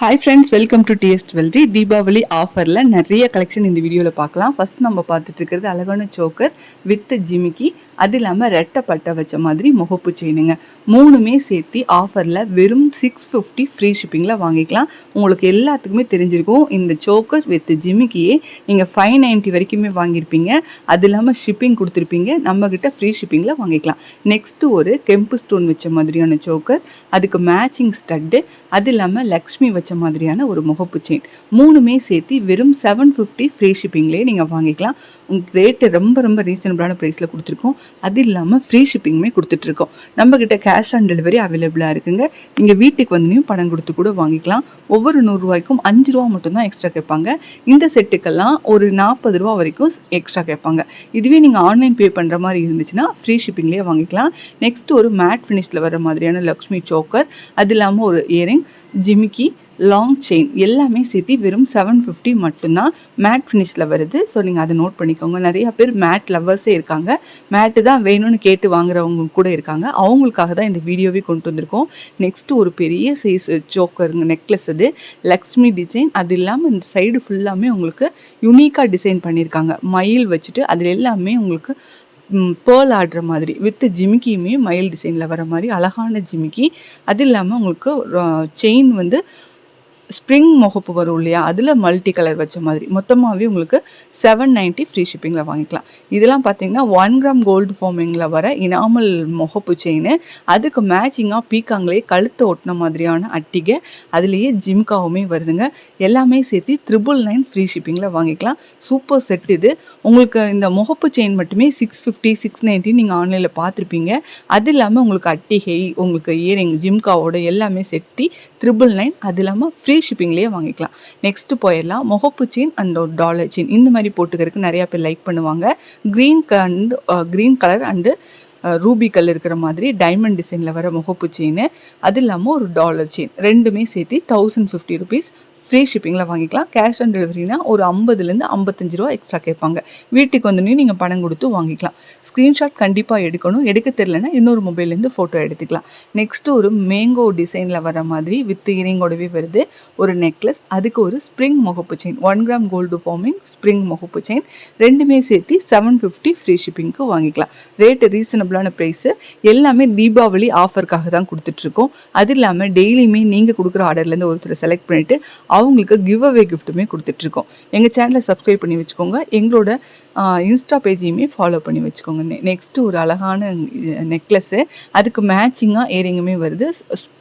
Hi friends welcome to TS jewellery Deepavali ஆஃபரில் நிறைய collection இந்த வீடியோவில் பார்க்கலாம். ஃபஸ்ட் நம்ம பார்த்துட்டு இருக்கிறது அழகான சோக்கர் வித் ஜிமிக்கி. அது இல்லாமல் ரெட்டை பட்டை வச்ச மாதிரி முகப்பு செயினுங்க மூணுமே சேர்த்து ஆஃபரில் வெறும் சிக்ஸ் ஃபிஃப்டி ஃப்ரீ ஷிப்பிங்கில் வாங்கிக்கலாம். உங்களுக்கு எல்லாத்துக்குமே தெரிஞ்சிருக்கும். இந்த சோக்கர் வித் ஜிமிக்கியே நீங்கள் ஃபைவ் நைன்ட்டி வரைக்குமே வாங்கியிருப்பீங்க. அது இல்லாமல் ஷிப்பிங் கொடுத்துருப்பீங்க. நம்மக்கிட்ட ஃப்ரீ ஷிப்பிங்கில் வாங்கிக்கலாம். நெக்ஸ்ட்டு ஒரு கெம்பு ஸ்டோன் வச்ச மாதிரியான சோக்கர் அதுக்கு மேட்சிங் ஸ்டட்டு அது இல்லாமல் லக்ஷ்மி வச்ச மாதிரியான ஒரு முகப்பு செயின் மூணுமே சேர்த்து வெறும் செவன் ஃபிஃப்டி ஃப்ரீ ஷிப்பிங்லேயே நீங்கள் வாங்கிக்கலாம். உங்களுக்கு ரேட்டு ரொம்ப ரொம்ப ரீசனபிளான ப்ரைஸில் கொடுத்துருக்கோம். அது இல்லாமல் ஃப்ரீ ஷிப்பிங்குமே கொடுத்துட்ருக்கோம். நம்மக்கிட்ட கேஷ் ஆன் டெலிவரி அவைலபிளாக இருக்குங்க. நீங்கள் வீட்டுக்கு வந்தனையும் பணம் கொடுத்து கூட வாங்கிக்கலாம். ஒவ்வொரு நூறுரூவாய்க்கும் அஞ்சு ரூபா மட்டும்தான் எக்ஸ்ட்ரா கேட்பாங்க. இந்த செட்டுக்கெல்லாம் ஒரு நாற்பது ரூபா வரைக்கும் எக்ஸ்ட்ரா கேட்பாங்க. இதுவே நீங்கள் ஆன்லைன் பே பண்ணுற மாதிரி இருந்துச்சுன்னா ஃப்ரீ ஷிப்பிங்லேயே வாங்கிக்கலாம். நெக்ஸ்ட் ஒரு மேட் ஃபினிஷில் வர மாதிரியான லக்ஷ்மி சோக்கர் அது இல்லாமல் ஒரு இயரிங் ஜிமிக்கி லாங் செயின் எல்லாமே சேர்த்து வெறும் செவன் ஃபிஃப்டி மட்டும்தான் மேட் ஃபினிஷில் வருது. ஸோ நீங்கள் அதை நோட் பண்ணிக்கோங்க. நிறையா பேர் மேட் லவ்வர்ஸே இருக்காங்க. மேட்டு தான் வேணும்னு கேட்டு வாங்குறவங்க கூட இருக்காங்க. அவங்களுக்காக தான் இந்த வீடியோவே கொண்டு வந்திருக்கோம். நெக்ஸ்ட்டு ஒரு பெரிய சைஸ் ஜோக்கருங்க நெக்லஸ் அது. லக்ஷ்மி டிசைன் அது இல்லாமல் இந்த சைடு ஃபுல்லாமே உங்களுக்கு யுனிக்காக டிசைன் பண்ணியிருக்காங்க. மயில் வச்சுட்டு அதில் எல்லாமே உங்களுக்கு பேர்ல் ஆடுற மாதிரி வித் ஜிமிக்கியுமே மயில் டிசைனில் வர மாதிரி அழகான ஜிமிக்கி. அது இல்லாமல் உங்களுக்கு செயின் வந்து ஸ்ப்ரிங் முகப்பு வரும் இல்லையா? அதில் மல்டி கலர் வச்ச மாதிரி. மொத்தமாகவே உங்களுக்கு செவன் நைன்ட்டி ஃப்ரீ ஷிப்பிங்கில் வாங்கிக்கலாம். இதெல்லாம் பார்த்தீங்கன்னா ஒன் கிராம் கோல்டு ஃபார்மிங்கில் வர இனாமல் முகப்பு செயின் அதுக்கு மேட்சிங்காக பீக்காங்களே கழுத்து ஒட்டின மாதிரியான அட்டிகை. அதுலேயே ஜிம்காவுமே வருதுங்க. எல்லாமே சேர்த்து த்ரிபிள் நைன் ஃப்ரீ ஷிப்பிங்கில் வாங்கிக்கலாம். சூப்பர் செட் இது. உங்களுக்கு இந்த முகப்பு செயின் மட்டுமே சிக்ஸ் ஃபிஃப்டி சிக்ஸ் நைன்ட்டி நீங்கள் ஆன்லைனில் பார்த்துருப்பீங்க அது இல்லாமல் உங்களுக்கு அட்டிகை உங்களுக்கு இயரிங் ஜிம்காவோட எல்லாமே செட்டி த்ரிபிள் நைன் அது இல்லாமல் ஃப்ரீ ஷிப்பிங்லேயே வாங்கிக்கலாம். நெக்ஸ்ட் போயிடலாம். முகப்பு செயின் அண்ட் ஒரு டாலர் செயின் இந்த மாதிரி போட்டுக்கிறதுக்கு நிறையா பேர் லைக் பண்ணுவாங்க. Green and green colour and ruby கல் இருக்கிற மாதிரி டைமண்ட் டிசைனில் வர முகப்பு செயின் அது இல்லாமல் ஒரு டாலர் செயின் ரெண்டுமே சேர்த்து தௌசண்ட் ஃபிஃப்டி ருபீஸ் ஃப்ரீ ஷிப்பிங்கில் வாங்கிக்கலாம். கேஷ் ஆன் டெலிவரினா ஒரு ஐம்பதுலேருந்து ஐம்பத்தஞ்சு ரூபா எக்ஸ்ட்ரா கேட்பாங்க. வீட்டுக்கு வந்து நீங்கள் பணம் கொடுத்து வாங்கிக்கலாம். ஸ்க்ரீன்ஷாட் கண்டிப்பாக எடுக்கணும். எடுக்க தெரிலனா இன்னொரு மொபைல்லேருந்து ஃபோட்டோ எடுத்துக்கலாம். நெக்ஸ்ட்டு ஒரு மேங்கோ டிசைனில் வர மாதிரி வித் இயரிங்கோடவே வருது. ஒரு நெக்லஸ் அதுக்கு ஒரு ஸ்ப்ரிங் முகப்பு chain one gram gold forming spring முகப்பு செயின் ரெண்டுமே சேர்த்து செவன் ஃபிஃப்டி ஃப்ரீ ஷிப்பிங்க்கு வாங்கிக்கலாம். ரேட்டு ரீசனபிளான ப்ரைஸு எல்லாமே தீபாவளி ஆஃபருக்காக தான் கொடுத்துட்ருக்கோம் அது இல்லாமல் டெய்லியுமே நீங்கள் கொடுக்குற ஆர்டர்லேருந்து ஒருத்தர் செலக்ட் பண்ணிவிட்டு அவங்களுக்கு கிவ் அவே கிஃப்ட்டுமே கொடுத்துட்ருக்கோம். எங்கள் சேனலை சப்ஸ்கிரைப் பண்ணி வச்சுக்கோங்க. எங்களோட இன்ஸ்டா பேஜையுமே ஃபாலோ பண்ணி வச்சுக்கோங்க. நெ நெக்ஸ்ட்டு ஒரு அழகான நெக்லஸ்ஸு அதுக்கு மேட்சிங்காக ஏரிங்குமே வருது.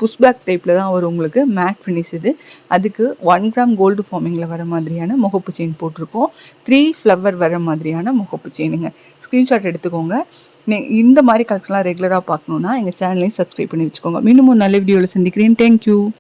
புஷ்பேக் டைப்பில் தான் வரும் உங்களுக்கு மேட் ஃபினிஷ் இது. அதுக்கு ஒன் கிராம் கோல்டு ஃபார்மிங்கில் வர மாதிரியான முகப்பு செயின் போட்டிருக்கோம். த்ரீ ஃப்ளவர் வர மாதிரியான முகப்பு செயினுங்க ஸ்க்ரீன்ஷாட் எடுத்துக்கோங்க. இந்த மாதிரி கலெக்ஷன்லாம் ரெகுலராக பார்க்கணுன்னா எங்கள் சேனலையும் சப்ஸ்கிரைப் பண்ணி வச்சுக்கோங்க. மீண்டும் ஒரு நல்ல வீடியோவில் சந்திக்கிறேன். தேங்க்யூ